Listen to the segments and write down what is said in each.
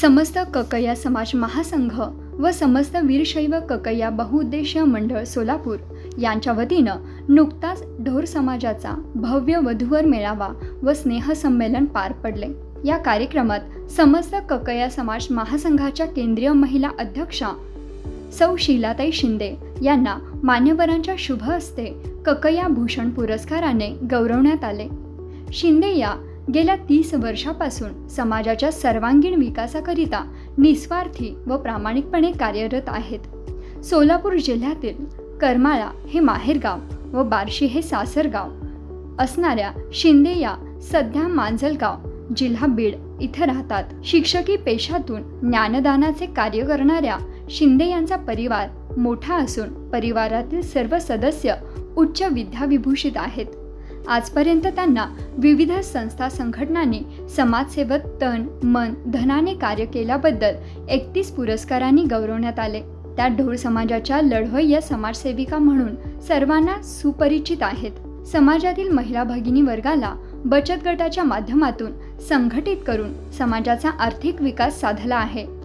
समस्त ककया समाज महासंघ व समस्त वीरशैव ककया बहुउद्देशीय मंडळ सोलापूर यांच्या वतीनं नुकताच ढोर समाजाचा भव्य वधूवर मेळावा व स्नेहसंमेलन पार पडले. या कार्यक्रमात समस्त ककया समाज महासंघाच्या केंद्रीय महिला अध्यक्षा सौ शीलाताई शिंदे यांना मान्यवरांच्या शुभ हस्ते ककया भूषण पुरस्काराने गौरवण्यात आले. शिंदे या गेल्या तीस वर्षापासून समाजाच्या सर्वांगीण विकासाकरिता निस्वार्थी व प्रामाणिकपणे कार्यरत आहेत. सोलापूर जिल्ह्यातील करमाळा हे माहेरगाव व बार्शी हे सासरगाव असणाऱ्या शिंदे या सध्या मांजलगाव जिल्हा बीड इथे राहतात. शिक्षकी पेशातून ज्ञानदानाचे कार्य करणाऱ्या शिंदे यांचा परिवार मोठा असून परिवारातील सर्व सदस्य उच्च विद्याविभूषित आहेत. आजपर्यंत त्यांना विविध संस्था संघटनांनी समाजसेवक तन मन धनाने कार्य केल्याबद्दल एकतीस पुरस्कारांनी गौरवण्यात आले. त्या ढोळ समाजाच्या लढवय्या समाजसेविका म्हणून सर्वांना सुपरिचित आहेत. समाजातील महिला भगिनी वर्गाला बचत गटाच्या माध्यमातून संघटित करून समाजाचा आर्थिक विकास साधला आहे.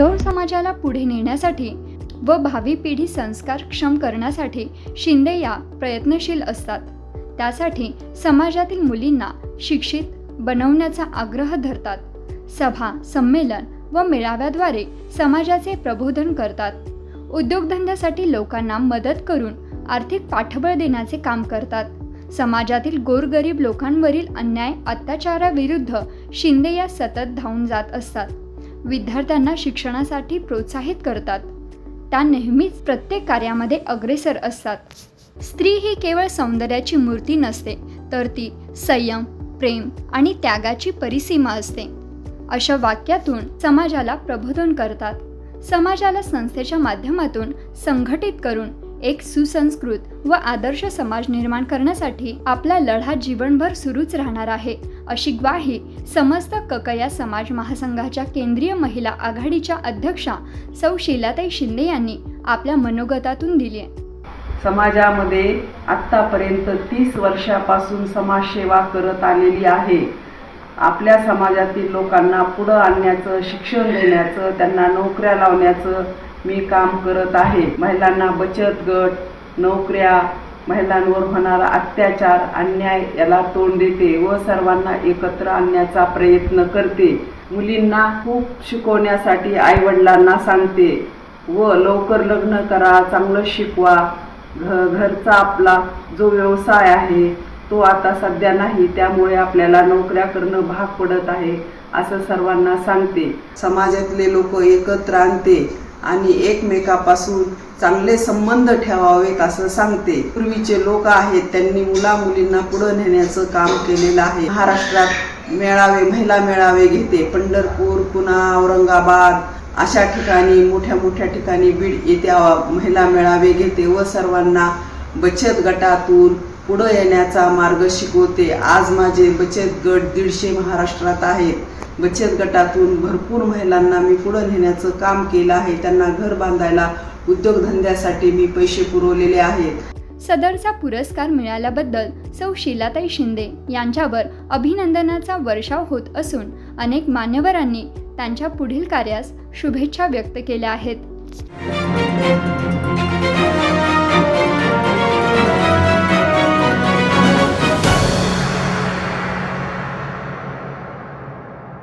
ढोळ समाजाला पुढे नेण्यासाठी व भावी पिढी संस्कारक्षम करण्यासाठी शिंदे या प्रयत्नशील असतात. त्यासाठी समाजातील मुलींना शिक्षित बनवण्याचा आग्रह धरतात. सभा संमेलन व मेळाव्याद्वारे समाजाचे प्रबोधन करतात. उद्योगधंद्यासाठी लोकांना मदत करून आर्थिक पाठबळ देण्याचे काम करतात. समाजातील गोरगरीब लोकांवरील अन्याय अत्याचाराविरुद्ध शिंदे या सतत धावून जात असतात. विद्यार्थ्यांना शिक्षणासाठी प्रोत्साहित करतात. त्या नेहमीच प्रत्येक कार्यामध्ये अग्रेसर असतात. स्त्री ही केवळ सौंदर्याची मूर्ती नसते तर ती संयम प्रेम आणि त्यागाची परिसीमा असते. अशा वाक्यातून समाजाला प्रबोधन करतात. समाजाला संस्थेच्या माध्यमातून संघटित करून एक सुसंस्कृत व आदर्श समाज निर्माण करण्यासाठी आपला लढा जीवनभर सुरूच राहणार आहे. अशी ग्वाही समस्त ककया समाज महासंघाच्या केंद्रीय महिला आघाडीच्या अध्यक्षा सौ शीलाताई शिंदे यांनी आपल्या मनोगतातून दिली आहे. समाजामध्ये आत्तापर्यंत तीस वर्षापासून समाजसेवा करत आलेली आहे. आपल्या समाजातील लोकांना पुढं आणण्याचं शिक्षण देण्याचं त्यांना नोकऱ्या लावण्याचं मी काम करत आहे. महिलांना बचत गट नोकऱ्या महिलांवर होणारा अत्याचार अन्याय याला तोंड देते व सर्वांना एकत्र आणण्याचा प्रयत्न करते. मुलींना खूप शिकवण्यासाठी आईवडिलांना सांगते व लवकर लग्न करा चांगलं शिकवा. घ घरचा आपला जो व्यवसाय आहे तो आता सध्या नाही त्यामुळे आपल्याला नोकऱ्या करणं भाग पडत आहे असं सर्वांना सांगते. समाजातले लोक एकत्र आणते. आणि एकमेकापासून चांगले संबंध ठेवावेत असं सांगते. पूर्वीचे लोक आहेत त्यांनी मुला मुलींना पुढं नेण्याचं काम केलेलं आहे. महाराष्ट्रात मेळावे महिला मेळावे घेते. पंढरपूर पुणा औरंगाबाद अशा ठिकाणी मोठ्या मोठ्या ठिकाणी बीड येत्या महिला मेळावे घेते व सर्वांना बचत गटातून पुढं येण्याचा मार्ग शिकवते. आज माझे बचत गट दीडशे महाराष्ट्रात आहेत. बचत गटातून भरपूर महिलांना मी पुढं नेण्याचं काम केलं आहे. त्यांना घर बांधायला उद्योगधंद्यासाठी मी पैसे पुरवलेले आहेत. सदरचा पुरस्कार मिळाल्याबद्दल सौ शीलाताई शिंदे यांच्यावर अभिनंदनाचा वर्षाव होत असून अनेक मान्यवरांनी त्यांच्या पुढील कार्यास शुभेच्छा व्यक्त केल्या आहेत.